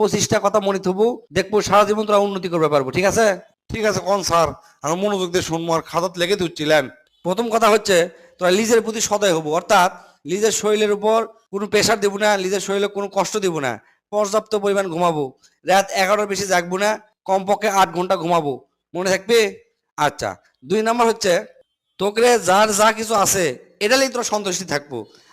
পঁচিশটা কথা মনে থবো দেখব সারা জীবন তোরা উন্নতি করবে পারব ঠিক আছে? ঠিক আছে কোন স্যার? আমি মনোযোগ দিয়ে শুনব আর খাতাত লেগে দিচ্ছিলেন প্রথম কথা হচ্ছে তোরা লিজের প্রতি সদয় হব অর্থাৎ লিজের শরীরের উপর কোনো প্রেশার দেবো না লিজের শরীরে কোনো কষ্ট দেবো না পর্যাপ্ত পরিমাণ ঘুমাবো রাত এগারোটার বেশি জাগবো না কমপক্ষে আট ঘণ্টা ঘুমাবো মনে থাকবে? আচ্ছা দুই নাম্বার হচ্ছে তোকে যার যা কিছু আছে এটালেই তোরা সন্তুষ্টি থাকব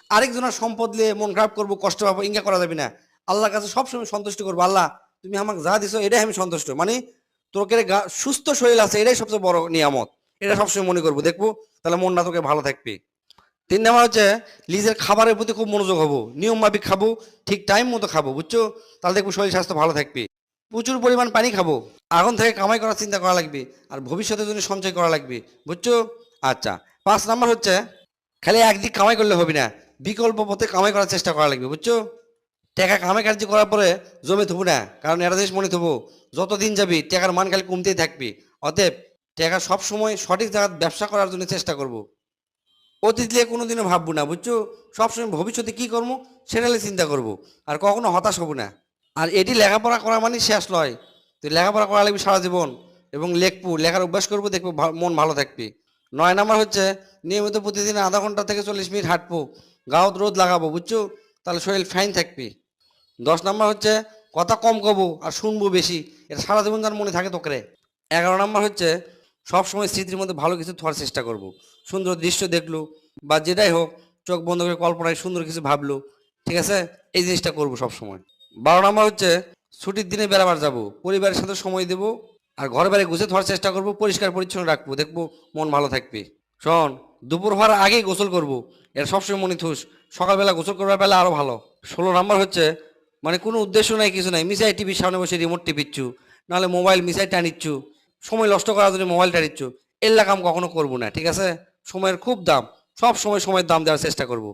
আরেকজনের সম্পদ নিয়ে মন খারাপ করব কষ্ট পাবো ইঙ্গা করা যাবে না আল্লাহর কাছে সবসময় সন্তুষ্ট করব। আল্লাহ, তুমি আমাকে যা দিছো এটাই আমি সন্তুষ্ট। মানে তোকে সুস্থ শরীর আছে, এটাই সবচেয়ে বড় নিয়ামত। এটা সবসময় মনে করব। দেখব, তাহলে মনটা তোকে ভালো থাকবে। তিন নাম্বার হচ্ছে, নিজের খাবারের প্রতি খুব মনোযোগ হব। নিয়ম মাফিক খাব, ঠিক টাইম মতো খাব, বুঝছ? তাহলে দেখব শরীর স্বাস্থ্য ভালো থাকবে। প্রচুর পরিমাণ পানি খাব। এখন থেকে কামাই করার চিন্তা করা লাগবে। আর ভবিষ্যতের জন্য সঞ্চয় করা লাগবে, বুঝছ? আচ্ছা পাঁচ নাম্বার হচ্ছে, খালি একদিক কামাই করলে হবে না। বিকল্প পথে কামাই করার চেষ্টা করা লাগবে, বুঝছ? টাকা কামে কার্য করার পরে জমে থবো না, কারণ এটা জিনিস মনে থবো। যতদিন যাবি, টাকার মান খালি কমতেই থাকবি। অতএব টাকা সবসময় সঠিক জায়গায় ব্যবসা করার জন্য চেষ্টা করব। অতীত নিয়ে কোনোদিনও ভাববো না, বুঝছ? সবসময় ভবিষ্যতে কি করব, সেটা চিন্তা করব। আর কখনো হতাশ হব না। আর এটি লেখাপড়া করা মানে শেষ নয়। তুই লেখাপড়া করা লাগবে সারা জীবন এবং লেখবো, লেখার অভ্যাস করব, দেখব মন ভালো থাকবে। নয় নাম্বার হচ্ছে, নিয়মিত প্রতিদিন আধা ঘণ্টা থেকে চল্লিশ মিনিট হাঁটবো। গাঁত রোদ লাগাবো, বুঝছ? তাহলে শরীর ফাইন থাকবে। দশ নাম্বার হচ্ছে, কথা কম কব আর শুনব বেশি। এটা সারা জীবন যার মনে থাকে তোকে এগারো নাম্বার হচ্ছে, সবসময় স্মৃতির মধ্যে ভালো কিছু থাকার চেষ্টা করব। সুন্দর দৃশ্য দেখল বা যেটাই হোক, চোখ বন্ধ করে কল্পনায় সুন্দর কিছু ভাবলো, ঠিক আছে? এই জিনিসটা করব সবসময়। বারো নাম্বার হচ্ছে, ছুটির দিনে বেড়াবার যাব। পরিবারের সাথে সময় দেব আর ঘরে বাইরে গুছে ধরার চেষ্টা করব, পরিষ্কার পরিচ্ছন্ন রাখব, দেখব মন ভালো থাকবে। শোন, দুপুর হওয়ার আগেই গোসল করব। এটা সবসময় মনে থুস, সকালবেলা গোসল করবার বেলা আরও ভালো। ষোলো নাম্বার হচ্ছে মানে কোনো উদ্দেশ্য নাই, কিছু নাই। মিসাই টিভির সামনে বসে রিমোট টিপিচ্ছু, নাহলে মোবাইল মিসাই টানিচ্ছু, সময় নষ্ট করার জন্য মোবাইল টানিচ্ছু। এল্লা কাম কখনো করব না, ঠিক আছে? সময়ের খুব দাম, সব সময় সময়ের দাম দেওয়ার চেষ্টা করব।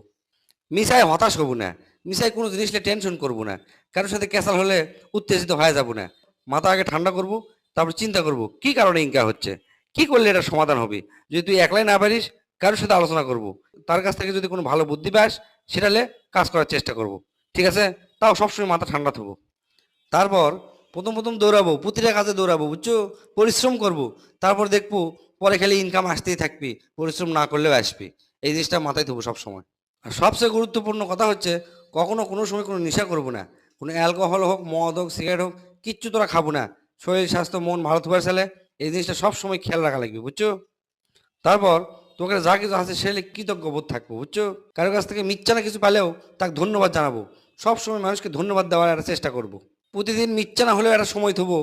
মিসাই হতাশ হব না মিসাই কোনো জিনিস নিয়ে টেনশন করব না। কারোর সাথে ক্যাসাল হলে উত্তেজিত হয়ে যাব না। মাথা আগে ঠান্ডা করব, তারপর চিন্তা করব, কি কারণে ইনকা হচ্ছে? কি করলে এটা সমাধান হবে? যদি তুই একলাই না পারিস, কারোর সাথে আলোচনা করব। তার কাছ থেকে যদি কোনো ভালো বুদ্ধি পাস সেটালে কাজ করার চেষ্টা করব, ঠিক আছে? তাও সবসময় মাথা ঠান্ডা থাকব তারপর প্রথম প্রথম দৌড়াবো, প্রতিটা কাজে দৌড়াবো, বুঝছ? পরিশ্রম করব, তারপর দেখব পরে খালি ইনকাম আসতেই থাকবি, পরিশ্রম না করলেও আসবি। এই জিনিসটা মাথায় থাকব সবসময়। আর সবচেয়ে গুরুত্বপূর্ণ কথা হচ্ছে, কখনো কোনো সময় কোনো নেশা করব না। কোনো অ্যালকোহল হোক, মদ হোক সিগারেট হোক, কিচ্ছু তোরা খাব না। শরীর, স্বাস্থ্য, মন ভালো থাকার সালে এই জিনিসটা সবসময় খেয়াল রাখা লাগবে, বুঝছ? তারপর তোকে যা কিছু আছে সে কৃতজ্ঞ বোধ থাকব, বুঝছ? কারোর কাছ থেকে মিথ্যা না কিছু পেলেও তাকে ধন্যবাদ জানাব। সবসময় মানুষকে ধন্যবাদ দেওয়ার একটা চেষ্টা করব। প্রতিদিন মিথ্যা না হলেও একটা সময় থবো,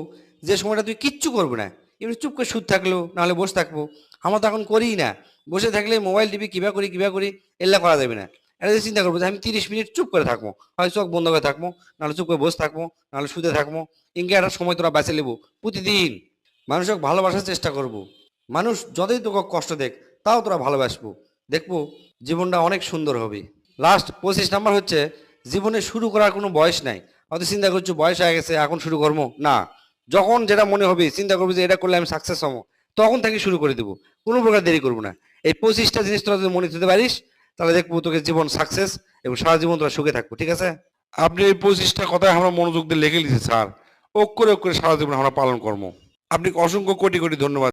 যে সময়টা তুই কিচ্ছু করব না। এমনি চুপ করে সুদ থাকল নাহলে বসে থাকব। আমরা তো এখন করিই না। বসে থাকলে মোবাইল টিভি কিবা করি কিবা করি এল্লা করা যাবে না। এটা চিন্তা করব যে আমি তিরিশ মিনিট চুপ করে থাকব। হয় চোখ বন্ধ করে থাকব নাহলে চুপ করে বসে থাকব নাহলে শুতে থাকব। ইনকে একটা সময় তোরা বেছে নেব প্রতিদিন। মানুষকে ভালোবাসার চেষ্টা করব। মানুষ যতই তোকে কষ্ট দেখ তাও তোরা ভালোবাসবো। দেখব জীবনটা অনেক সুন্দর হবে। লাস্ট পঁচিশ নাম্বার হচ্ছে, জীবনে শুরু করার কোনো বয়স নাই। হয়তো চিন্তা করছ, বয়স হয়ে গেছে, এখন শুরু করব? না। যখন যেটা মনে হবে, চিন্তা করব যে এটা করলে আমি সাকসেস হব। তখন থেকে শুরু করে দেবো। কোনো প্রকার দেরি করব না। এই পঁচিশটা জিনিস তোরা যদি মনে দিতে পারিস, তাহলে দেখব তোকে জীবন সাকসেস এবং সারা জীবন তোরা সুখে থাকব, ঠিক আছে? আপনি এই পঁচিশটা কথায় আমরা মনোযোগ দিয়ে লেগে লিখেছি স্যার। অক্ষরে অক্ষরে সারা জীবন আমরা পালন কর্ম আপনাকে অসংখ্য কোটি কোটি ধন্যবাদ।